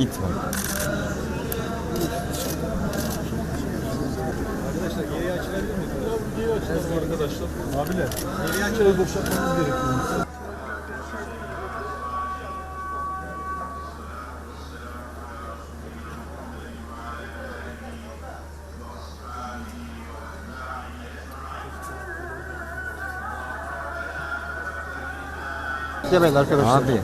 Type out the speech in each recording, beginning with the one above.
Abi it var. Arkadaşlar geriye açılabilir miyiz? Geriye açılalım arkadaşlar. Abiler. Geriye açılalım boşaltmamız gerekiyor. Yemeyin arkadaşlar. Abi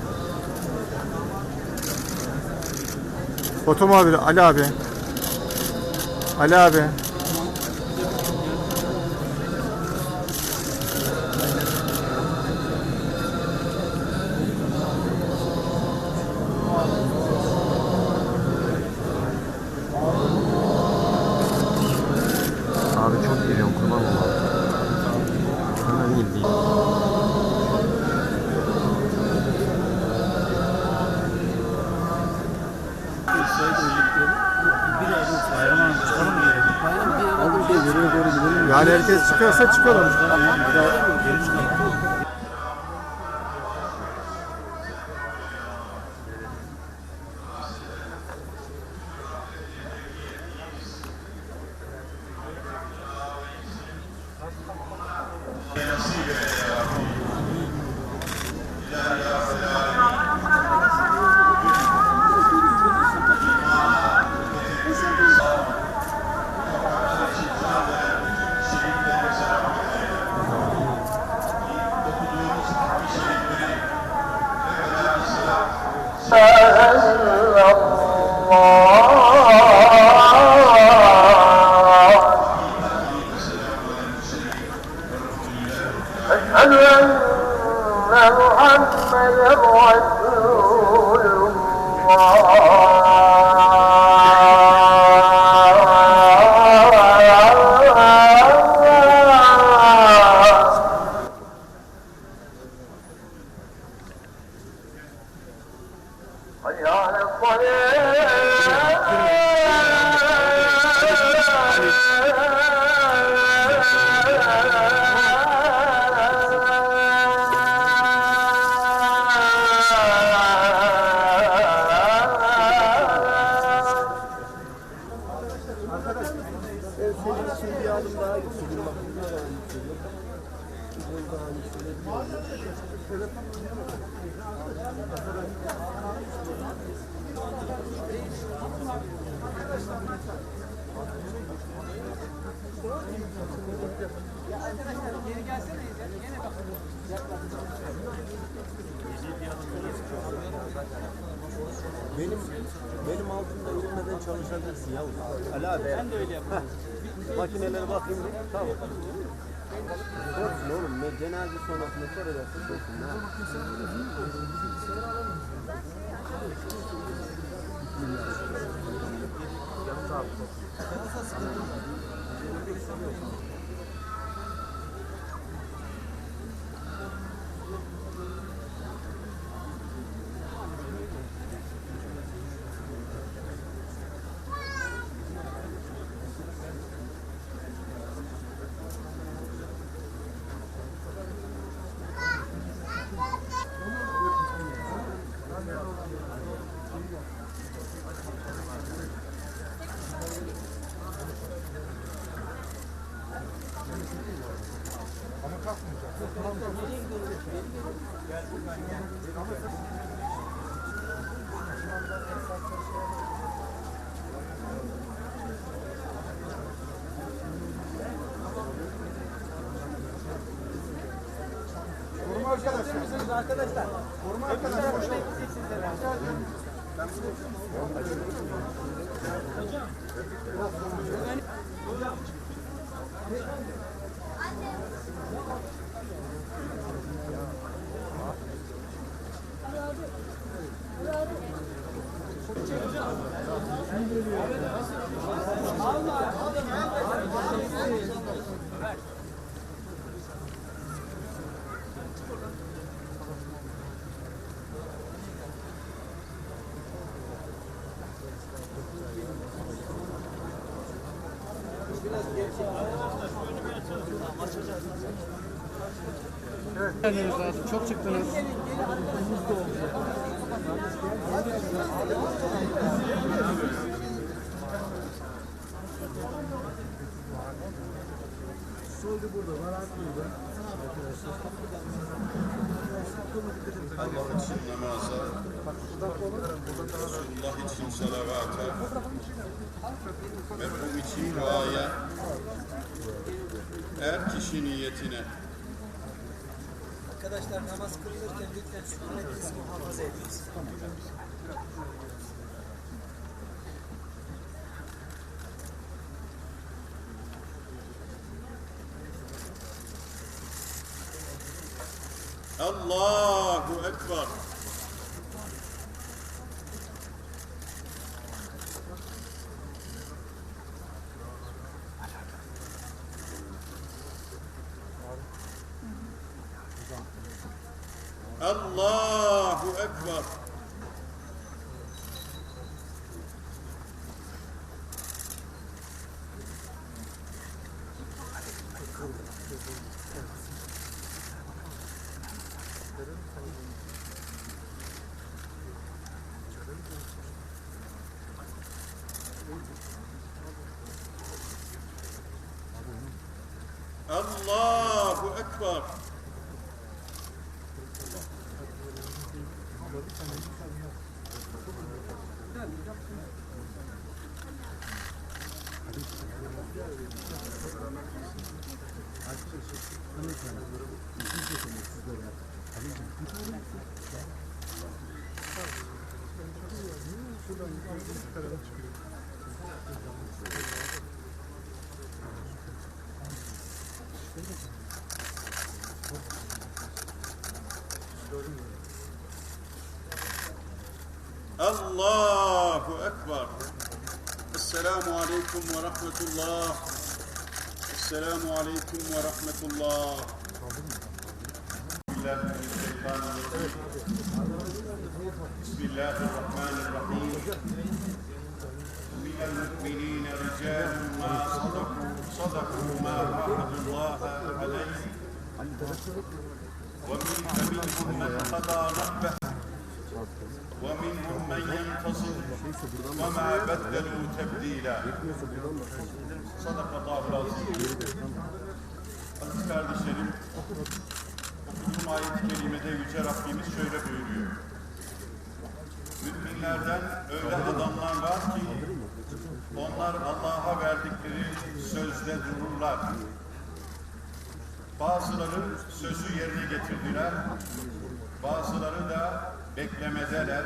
Foto muhabiri Ali abi. Ali abi. Çıkarsa çıkalım. Benim benim altımda ürünmeden çalışabilirsin yavrum. Ali abi. Ben de öyle yaparım. Makinelere bakayım bir. Tamam. Olsun oğlum. Ne cenaze sonrasında arkadaşlar. Koruma arkadaşlar. Boşuna gideceksiniz herhalde. Hocam. Hocam. Hocam. Hocam. Çok çıktınız. Allah için namaza, Resulullah için salavata, merhum için duaya, her kişi niyetine. Arkadaşlar namaz kılınırken lütfen kısmı muhafaza ediniz. Allahu Ekber. Allahu Ekber. Allahu Ekber. Allahu Ekber. Esselamu Aleyküm ve Rahmetullah. Esselamu Aleyküm ve Rahmetullah. Bismillahirrahmanirrahim. Bismillahirrahmanirrahim. من المؤمنين رجال ما صدقوا صدقوا ما عاهدوا الله عليه ومن فمنهم من قضى نحبه ومنهم من ينتصر وما بدلوا تبديلا صدق الله العظيم Aziz kardeşlerim, okuduğum ayet-i kerimede Yüce Rabbimiz şöyle buyuruyor. Müminlerden öyle adamlar var ki onlar Allah'a verdikleri sözde dururlar. Bazıları sözü yerine getirdiler, bazıları da beklemedeler.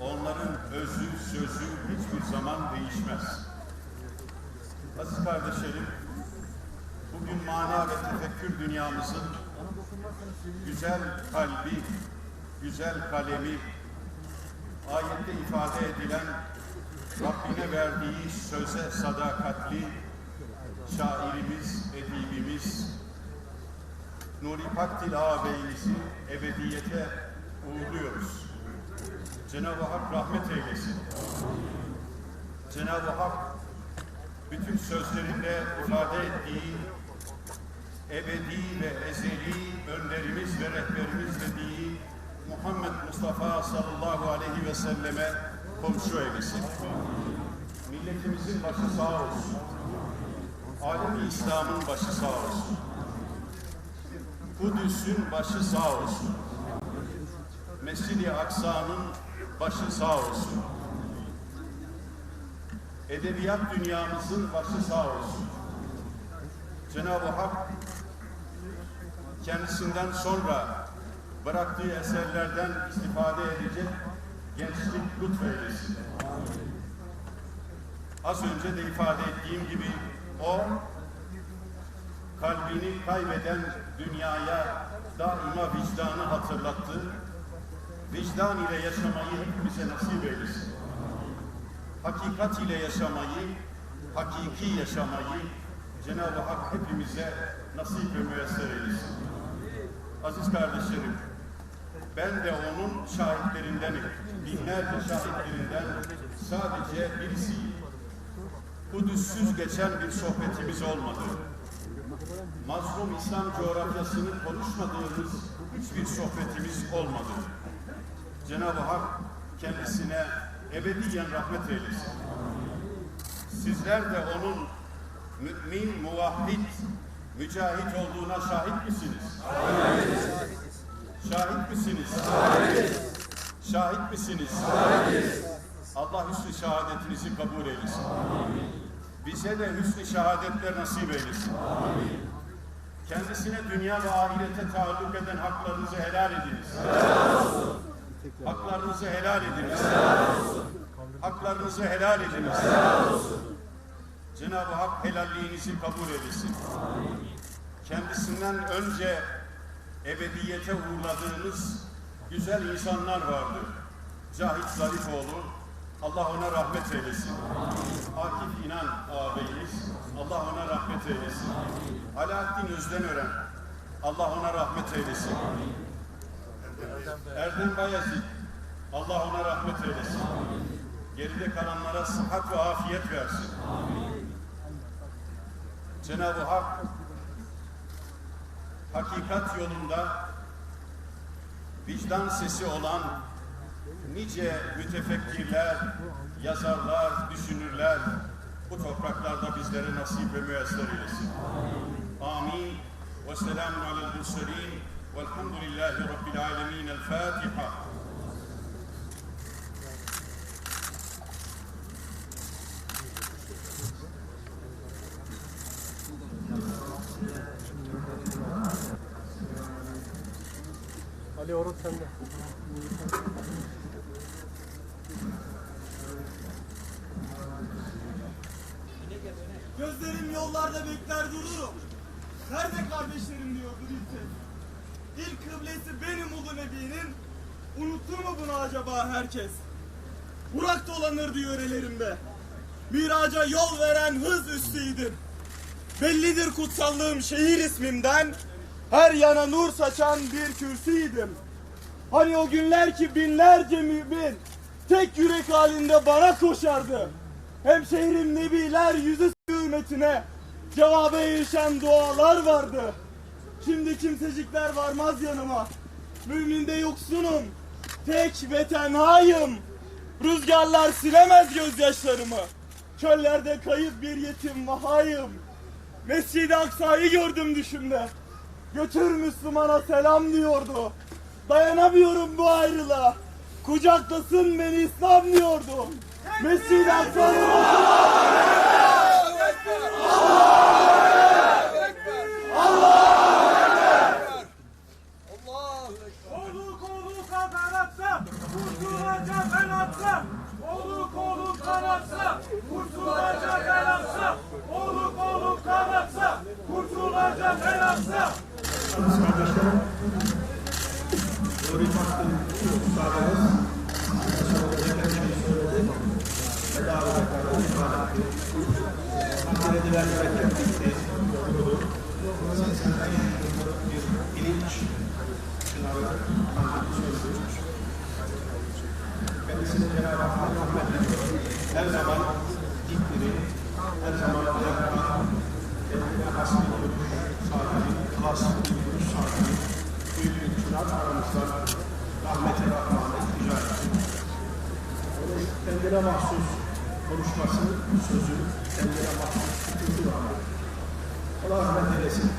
Onların özü, sözü hiçbir zaman değişmez. Aziz kardeşlerim, bugün mana ve tefekkür dünyamızın güzel kalbi, güzel kalemi, ayette ifade edilen Rabbine verdiği söze sadakatli şairimiz, edibimiz, Nuri Pakdil ağabeyimizi ebediyete uğurluyoruz. Cenab-ı Hak rahmet eylesin. Cenab-ı Hak bütün sözlerinde ifade ettiği ebedi ve ezeli önderimiz ve rehberimiz dediği Muhammed Mustafa sallallahu aleyhi ve selleme komşu eylesin. Milletimizin başı sağ olsun. Alemi İslam'ın başı sağ olsun. Kudüs'ün başı sağ olsun. Mescid-i Aksa'nın başı sağ olsun. Edebiyat dünyamızın başı sağ olsun. Cenab-ı Hak kendisinden sonra bıraktığı eserlerden istifade edecek gençlik lütfeylesin. Az önce de ifade ettiğim gibi o kalbini kaybeden dünyaya daima vicdanı hatırlattı. Vicdan ile yaşamayı hepimize nasip eylesin. hakikat ile yaşamayı, hakiki yaşamayı Cenab-ı Hak hepimize nasip ve müyesser eylesin. Aziz kardeşlerim, ben de onun şahitlerindenim. Binlerce şahitlerinden sadece birisiyim. Kudüs'süz geçen bir sohbetimiz olmadı. Mazlum İslam coğrafyasını konuşmadığımız hiçbir sohbetimiz olmadı. Cenab-ı Hak kendisine ebediyen rahmet eylesin. Sizler de onun mümin, muvahhid, mücahit olduğuna şahit misiniz? Şahit misiniz? Şahit misiniz? Allah hüsnü şehadetinizi kabul eylesin. Bize de hüsnü şehadetler nasip eylesin. Kendisine dünya ve ahirete taalluk eden haklarınızı helal ediniz. Haklarınızı helal ediniz. Haklarınızı helal ediniz. Cenab-ı Hak helalliğinizi kabul eylesin. Kendisinden önce ebediyete uğurladığınız güzel insanlar vardı. Cahit Zarifoğlu, Allah ona rahmet eylesin. Akif İnan ağabeyimiz, Allah ona rahmet eylesin. Alaaddin Özdenören, Allah ona rahmet eylesin. Erdem Bayezid, Allah ona rahmet eylesin. Geride kalanlara sıhhat ve afiyet versin. Cenab-ı Hak hakikat yolunda vicdan sesi olan nice mütefekkirler, yazarlar, düşünürler bu topraklarda bizlere nasip ve müyesser eylesin. Amin. Ve selamun alel murselin. والحمد لله رب العالمين الفاتحة Ali Orut sende. Benim ulu nebinin. Unuttu mu bunu acaba herkes? Burak dolanırdı yörelerimde. Miraca yol veren hız üstüydüm. Bellidir kutsallığım şehir ismimden. Her yana nur saçan bir kürsüydüm. Hani o günler ki binlerce mümin tek yürek halinde bana koşardı. Hem şehrin nebiler yüzü hürmetine cevaba erişen dualar vardı. Şimdi kimsecikler varmaz yanıma. Müminde yoksunum. Tek ve tenhayım. Rüzgarlar silemez gözyaşlarımı. Çöllerde kayıp bir yetim vahayım. Mescid-i Aksa'yı gördüm düşümde. Götür Müslümana selam diyordu. Dayanamıyorum bu ayrılığa. Kucaklasın beni İslam diyordu. Mescid-i Aksa'nın Kolu kolu kanatsa, kurtulacak ben atsa. Kolu kolu kanatsa, kurtulacak ben atsa. Kolu kolu kanatsa, kurtulacak ben atsa. Her zaman dikleri, her zaman ayakta, kendine has bir görüş sahibi, klas bir görüş sahibi, büyük bir çınar aramızdan rahmete rahmet rica. Onun kendine mahsus konuşması, sözü, kendine mahsus fikri var. Allah rahmet eylesin.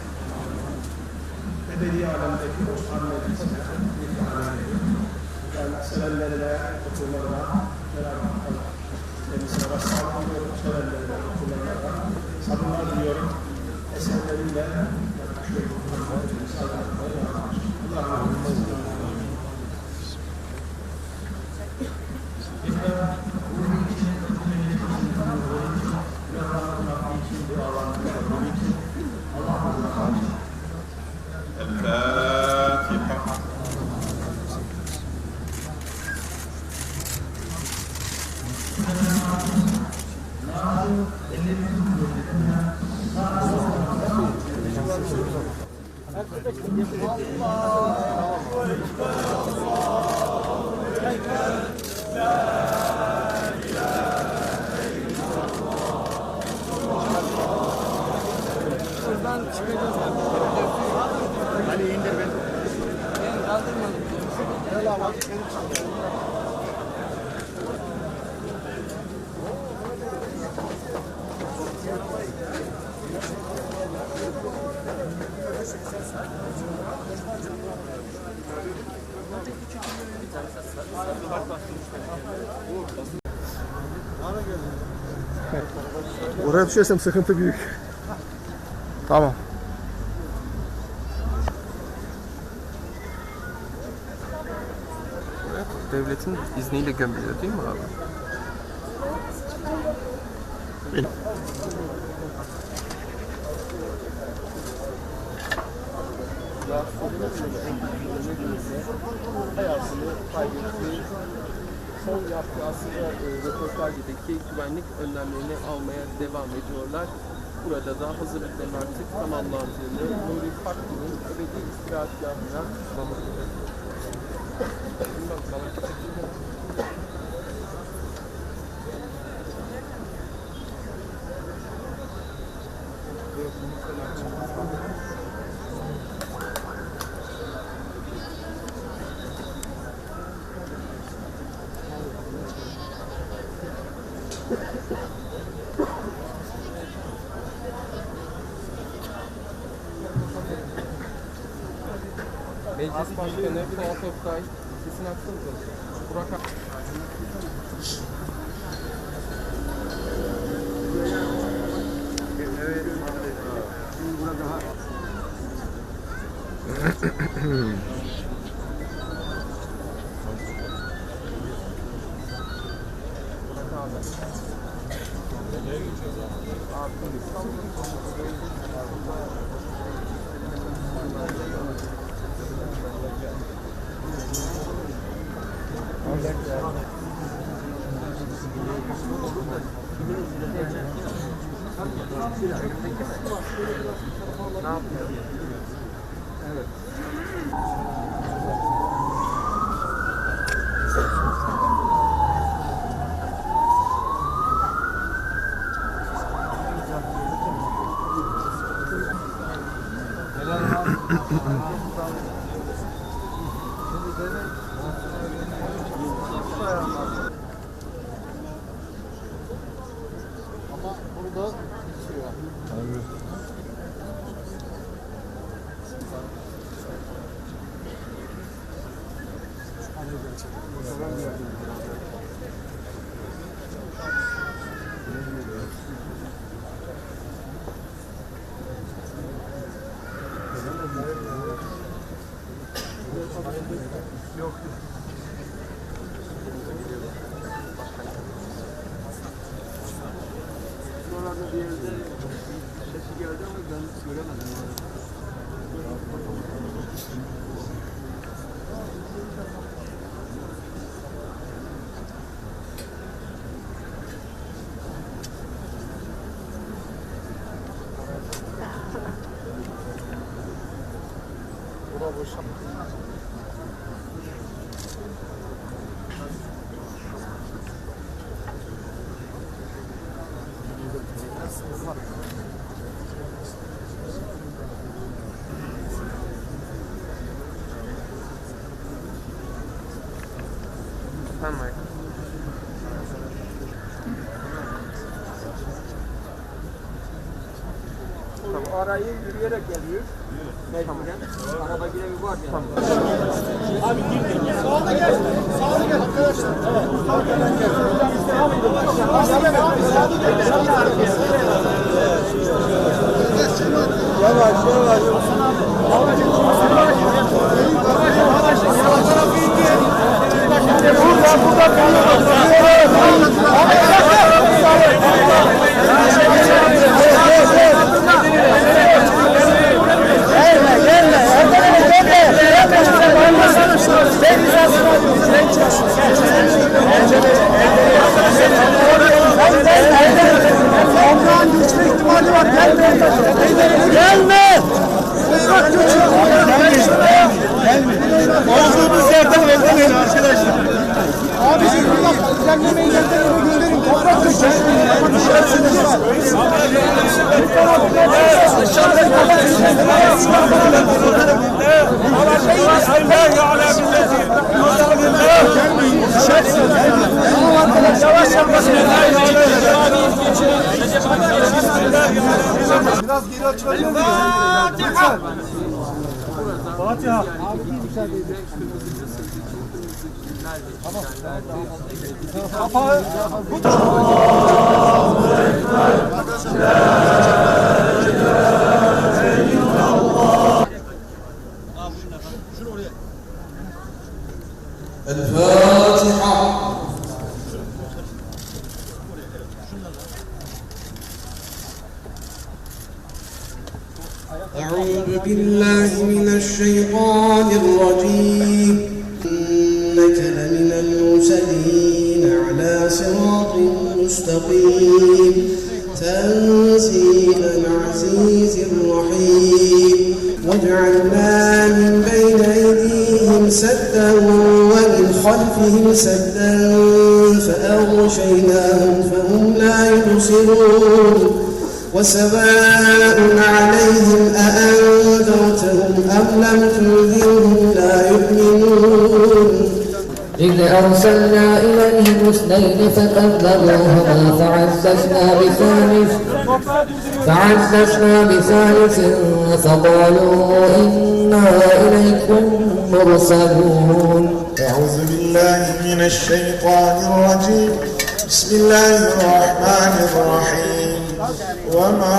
Ebedi alemdeki o anneleriyle, ben sevenlerine, okullarına, Cenab-ı Hak kendisine başsağlık diliyorum, sevenlerine, okullarına, sabırlar diliyorum. Eserleriyle yaklaşık okullarına, sağlıklarına yardımcı. Allah rahmet Allahu Ekber, Allahu Ekber, La Buradan çıkacağız artık. Ali indir beni. Ben kaldırmadım. Öyle bak. Oraya düşersem sıkıntı büyük. Tamam. Devletin izniyle gömülüyor değil mi abi? Hayatını kaybetti. Son yaptığı aslında e, röportajdaki güvenlik önlemlerini almaya devam ediyorlar. Burada da hazırlıkların artık tamamlandığını, Nuri Farklı'nın ebedi istirahatgahına Meclis Başkanı Fuat Oktay, sesini açsanıza. Burak Ak- Efendim Arayı yürüyerek geliyor. Mecburen. Araba girevi var yani. Ondan geçme ihtimali var. Gelme. Gelme. Bak geçiyor. Gelme. Olduğumuz yerden elden arkadaşlar. Abi siz buradan düzenlemeyi gönderin, gönderin. Toprak taşı. Biraz geri açılabilir miyim? Fatiha. Fatiha. Tamam. Kapağı bu tarafa. Allahu Ekber. وسواء عليهم أأنذرتهم أم لم تنذرهم لا يؤمنون؟ إذ أرسلنا إليهم اثنين فكذبوهما فعززنا بثالث فعززنا بثالث فقالوا إنا إليكم مرسلون. أعوذ بالله من الشيطان الرجيم. بسم الله الرحمن الرحيم. وما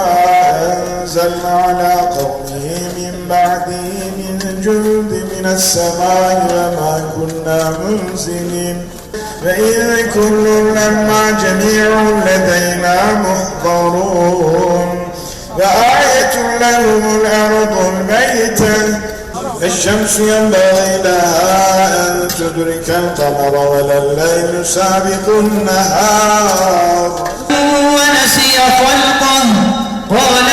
أنزلنا على قومه من بعده من جند من السماء وما كنا منزلين فإن كل لما جميع لدينا محضرون وآية لهم الأرض الميتة الشمس ينبغي لها أن تدرك القمر ولا الليل سابق النهار ونسي خلقه قال